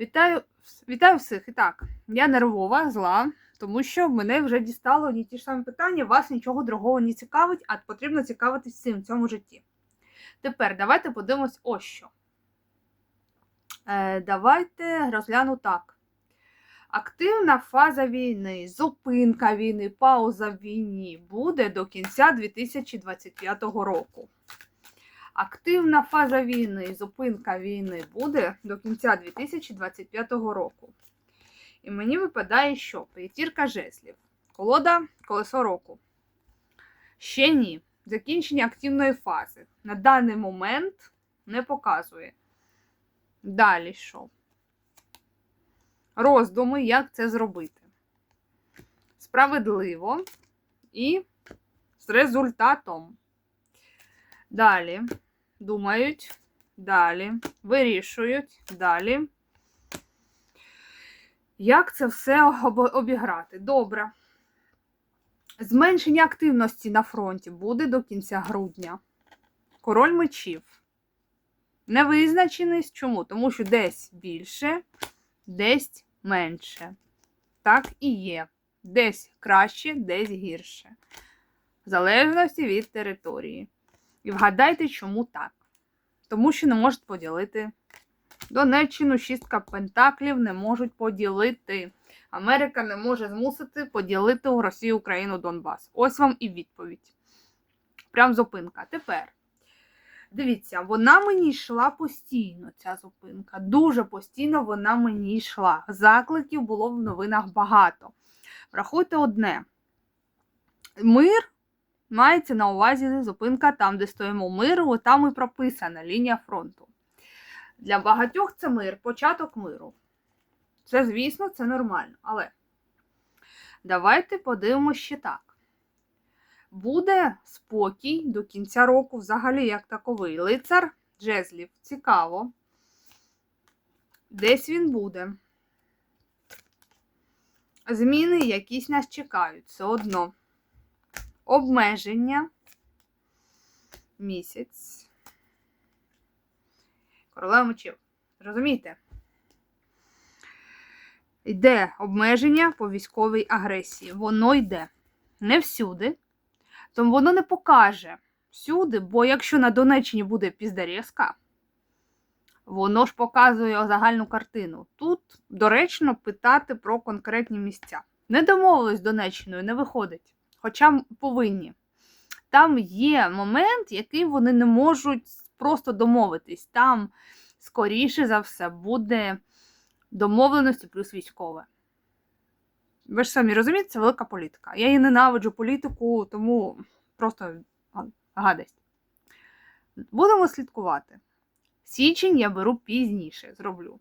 Вітаю, вітаю всіх. І так, я нервова, зла, тому що мене вже дістало одні ті ж самі питання, вас нічого другого не цікавить, а потрібно цікавитись цим в цьому житті. Тепер давайте подивимось ось що. Е, давайте розгляну так. Активна фаза війни, зупинка війни, пауза в війні буде до кінця 2025 року. Активна фаза війни, і зупинка війни буде до кінця 2025 року. І мені випадає, що п'ятірка жезлів. Колода колесо року. Ще ні. Закінчення активної фази. На даний момент не показує. Далі що? Роздуми, як це зробити. Справедливо і з результатом. Далі думають, далі, вирішують, далі. Як це все обіграти? Добре. Зменшення активності на фронті буде до кінця грудня. Король мечів. Невизначеність. Чому? Тому що десь більше, десь менше. Так і є. Десь краще, десь гірше. В залежності від території. І вгадайте, чому так. Тому що не можуть поділити. Донеччину шістка пентаклів не можуть поділити. Америка не може змусити поділити у Росію, Україну, Донбас. Ось вам і відповідь. Прям зупинка. Тепер. Дивіться, вона мені йшла постійно, ця зупинка. Дуже постійно вона мені йшла. Закликів було в новинах багато. Врахуйте одне: мир мається на увазі зупинка там, де стоїмо миру, там і прописана лінія фронту. Для багатьох це мир, початок миру. Це, звісно, це нормально. Але давайте подивимося ще так. Буде спокій до кінця року, взагалі, як таковий. Лицар Джезлів. Цікаво. Десь він буде. Зміни якісь нас чекають все одно. Обмеження. Місяць. Королева мечів. Розумієте? Йде обмеження по військовій агресії. Воно йде не всюди. Тому воно не покаже всюди, бо якщо на Донеччині буде піздарєзка, воно ж показує загальну картину. Тут доречно питати про конкретні місця. Не домовились з Донеччиною, не виходить. Хоча повинні. Там є момент, який вони не можуть просто домовитись. Там, скоріше за все, буде домовленості плюс військове. Ви ж самі розумієте, це велика політика. Я її ненавиджу політику, тому просто гадость. Будемо слідкувати. Січень я беру пізніше, зроблю.